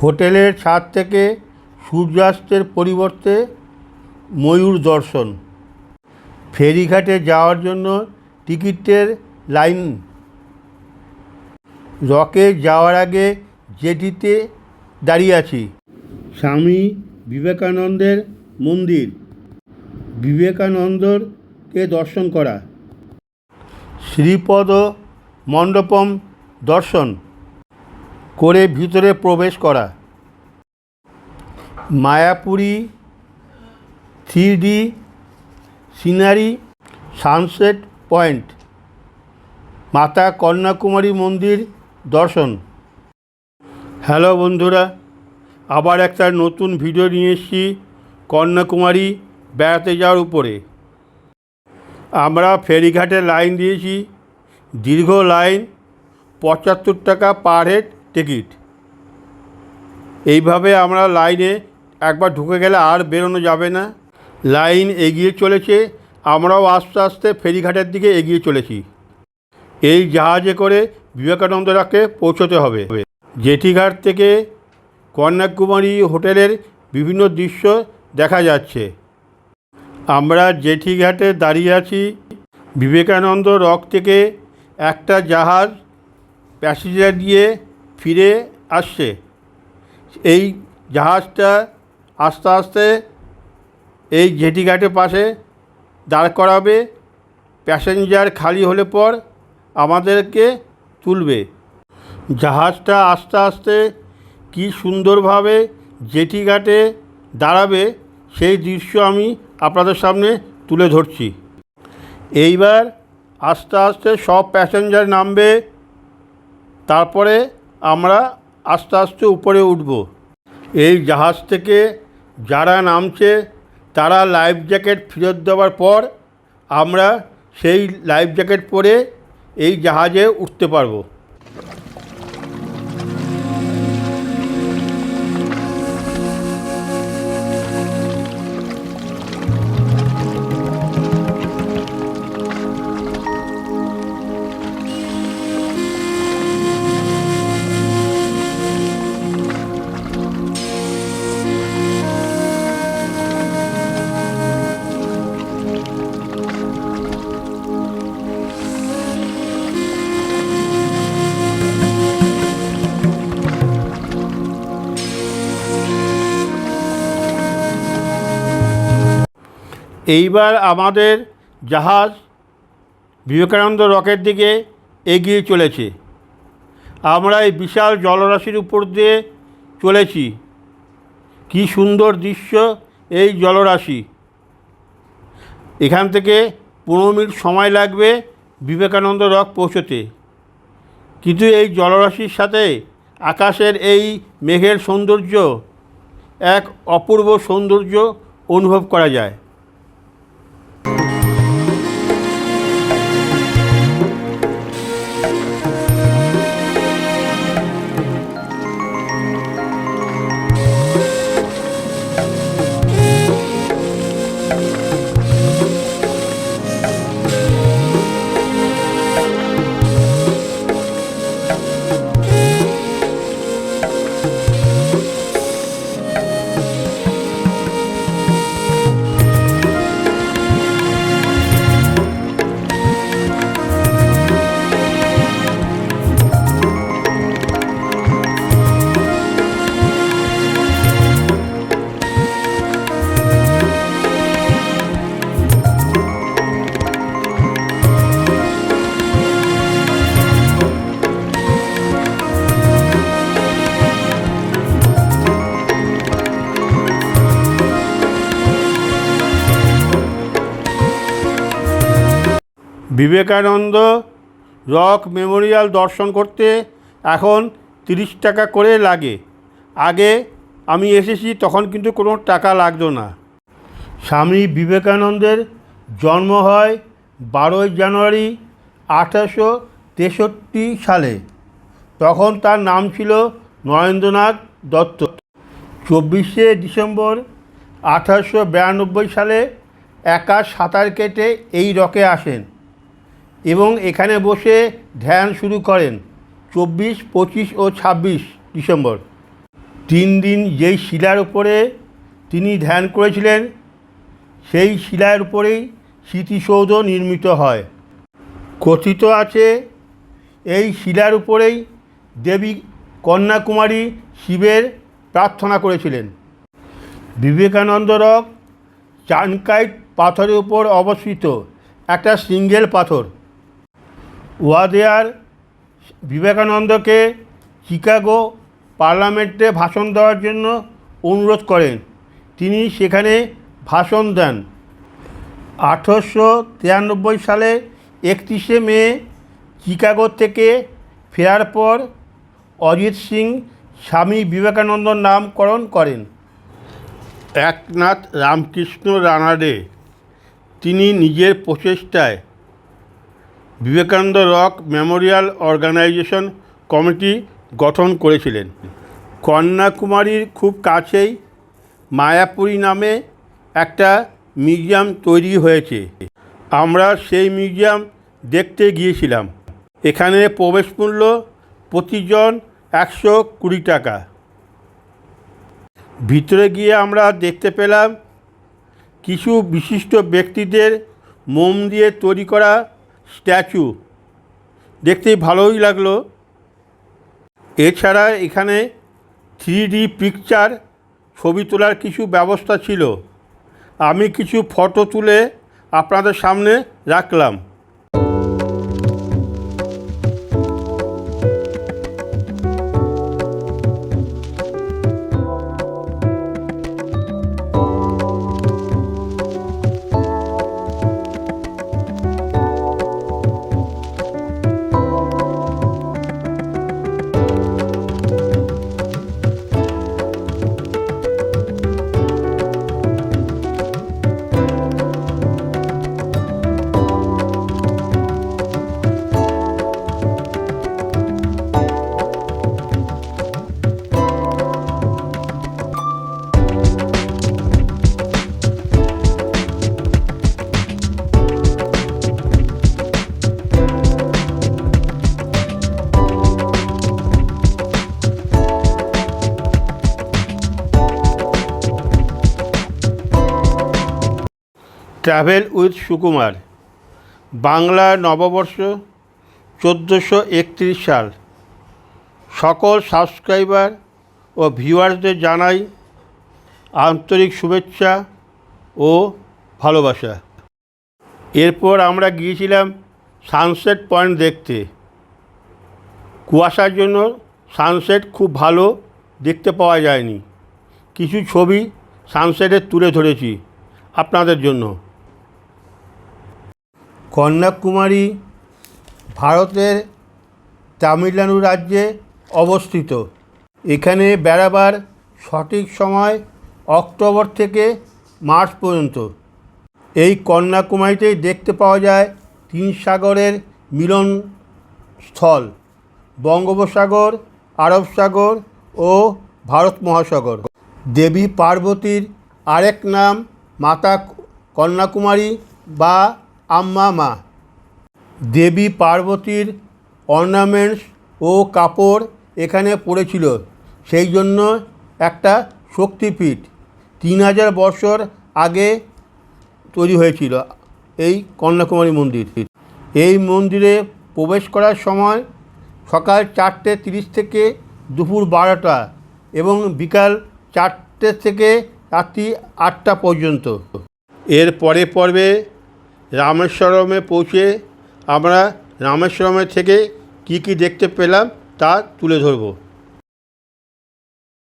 হোটেলের ছাদ থেকে সূর্যাস্তের পরিবর্তে ময়ূর দর্শন। ফেরিঘাটে যাওয়ার জন্য টিকিটের লাইন। রকে যাওয়ার আগে জেটিতে দাঁড়িয়ে আছি। স্বামী বিবেকানন্দের মন্দির। বিবেকানন্দরকে দর্শন করা। শ্রীপদ মণ্ডপম দর্শন। করে ভিতরে প্রবেশ করা। Mayapuri three D scenery sunset point. মাতা কন্যাকুমারী মন্দির দর্শন। হ্যালো বন্ধুরা, আবার একটা নতুন ভিডিও নিয়ে এসেছি কন্যাকুমারী বেড়াতে যাওয়ার উপরে। আমরা ফেরিঘাটে লাইন দিয়েছি। দীর্ঘ লাইন, পঁচাত্তর টাকা পার হেড টিকিট। এইভাবে আমরা লাইনে একবার ঢুকে গেলে আর বেরোনো যাবে না। লাইন এগিয়ে চলেছে, আমরাও আস্তে আস্তে ফেরিঘাটের দিকে এগিয়ে চলেছি। এই জাহাজে করে বিবেকানন্দরাকে পৌঁছতে হবে। জেঠিঘাট থেকে কন্যাকুমারী হোটেলের বিভিন্ন দৃশ্য দেখা যাচ্ছে। আমরা জেঠিঘাটে দাঁড়িয়ে আছি। বিবেকানন্দ রক থেকে একটা জাহাজ প্যাসেঞ্জার দিয়ে ফিরে আসছে। এই জাহাজটা আস্তে আস্তে এই জেটিঘাটের পাশে দাঁড় করাবে, প্যাসেঞ্জার খালি হলে পর আমাদেরকে তুলবে। জাহাজটা আস্তে আস্তে কি সুন্দরভাবে জেটিঘাটে দাঁড়াবে, সেই দৃশ্য আমি আপনাদের সামনে তুলে ধরছি। এইবার আস্তে আস্তে সব প্যাসেঞ্জার নামবে, তারপরে আমরা আস্তে আস্তে উপরে উঠব। এই জাহাজ থেকে যারা নামছে, তারা লাইফ জ্যাকেট ফেরত দেওয়ার পর আমরা সেই লাইফ জ্যাকেট পরে এই জাহাজে উঠতে পারব। এইবার আমাদের জাহাজ বিবেকানন্দ রকের দিকে এগিয়ে চলেছে। আমরা এই বিশাল জলরাশির উপর দিয়ে চলেছি। কি সুন্দর দৃশ্য এই জলরাশি। এখান থেকে পনেরো মিনিট সময় লাগবে বিবেকানন্দ রক পৌঁছতে। কিন্তু এই জলরাশির সাথে আকাশের এই মেঘের সৌন্দর্য, এক অপূর্ব সৌন্দর্য অনুভব করা যায়। বিবেকানন্দ রক মেমোরিয়াল দর্শন করতে এখন তিরিশ টাকা করে লাগে। আগে আমি এসেছি তখন কিন্তু কোনো টাকা লাগতো না। স্বামী বিবেকানন্দের জন্ম হয় বারোই জানুয়ারি আঠারোশো তেষট্টি সালে। তখন তার নাম ছিল নরেন্দ্রনাথ দত্ত। চব্বিশে ডিসেম্বর আঠারোশো বিরানব্বই সালে একা সাঁতার কেটে এই রকে আসেন। এবং এখানে বসে ধ্যান শুরু করেন চব্বিশ, পঁচিশ ও ছাব্বিশ ডিসেম্বর। তিন দিন যেই শিলার উপরে তিনি ধ্যান করেছিলেন, সেই শিলার উপরেই স্মৃতিসৌধ নির্মিত হয়। কথিত আছে, এই শিলার উপরেই দেবী কন্যাকুমারী শিবের প্রার্থনা করেছিলেন। বিবেকানন্দ রক চানকাইট পাথরের উপর অবস্থিত একটা সিঙ্গেল পাথর। ওয়াদেয়ার বিবেকানন্দকে চিকাগো পার্লামেন্টে ভাষণ দেওয়ার জন্য অনুরোধ করেন। তিনি সেখানে ভাষণ দেন। আঠেরোশো তিরানব্বই সালে একত্রিশে মে চিকাগো থেকে ফেরার পর অজিত সিং স্বামী বিবেকানন্দ নামকরণ করেন। একনাথ রামকৃষ্ণ রানাডে। তিনি নিজের প্রচেষ্টায় Vivekananda rock memorial organisation committee গঠন করেছিলেন। কন্যাকুমারীর খুব কাছেই মায়াপুরী নামে একটা মিউজিয়াম তৈরি হয়েছে। আমরা সেই মিউজিয়াম দেখতে গিয়েছিলাম। এখানে প্রবেশ মূল্য প্রতিজন একশো কুড়ি টাকা। ভিতরে গিয়ে আমরা দেখতে পেলাম কিছু বিশিষ্ট ব্যক্তিদের মোম দিয়ে তৈরি করা স্ট্যাচু। দেখতে ভালোই লাগল। এছাড়া এখানে থ্রি পিকচার ছবি তোলার কিছু ব্যবস্থা ছিল। আমি কিছু ফটো তুলে আপনাদের সামনে রাখলাম। ট্রাভেল উইথ সুকুমার, বাংলা নববর্ষ চোদ্দোশো একত্রিশ সাল। সকল সাবস্ক্রাইবার ও ভিউয়ার্সদের জানাই আন্তরিক শুভেচ্ছা ও ভালোবাসা। এরপর আমরা গিয়েছিলাম সানসেট পয়েন্ট দেখতে। কুয়াশার জন্য সানসেট খুব ভালো দেখতে পাওয়া যায়নি। কিছু ছবি সানসেটের তুলে ধরেছি আপনাদের জন্য। কন্যাকুমারী ভারতের তামিলনাড়ু রাজ্যে অবস্থিত। এখানে বেড়াবার সঠিক সময় অক্টোবর থেকে মার্চ পর্যন্ত। এই কন্যাকুমারীতেই দেখতে পাওয়া যায় তিন সাগরের মিলন স্থল বঙ্গোপসাগর আরব সাগর ও ভারত মহাসাগর। দেবী পার্বতীর আরেক নাম মাতা কন্যাকুমারী বা আম্মা মা দেবী পার্বতীর অর্নামেন্টস ও কাপড় এখানে পড়েছিল। সেই জন্য একটা শক্তিপীঠ তিন হাজার বছর আগে তৈরি হয়েছিল এই কন্যাকুমারী মন্দির। এই মন্দিরে প্রবেশ করার সময় সকাল চারটে তিরিশ থেকে দুপুর বারোটা এবং বিকাল চারটে থেকে রাত্রি আটটা পর্যন্ত। এর পরে পর্বে রামেশ্বরমে পৌঁছে আমরা রামেশ্বরমের থেকে কী কী দেখতে পেলাম তা তুলে ধরবো।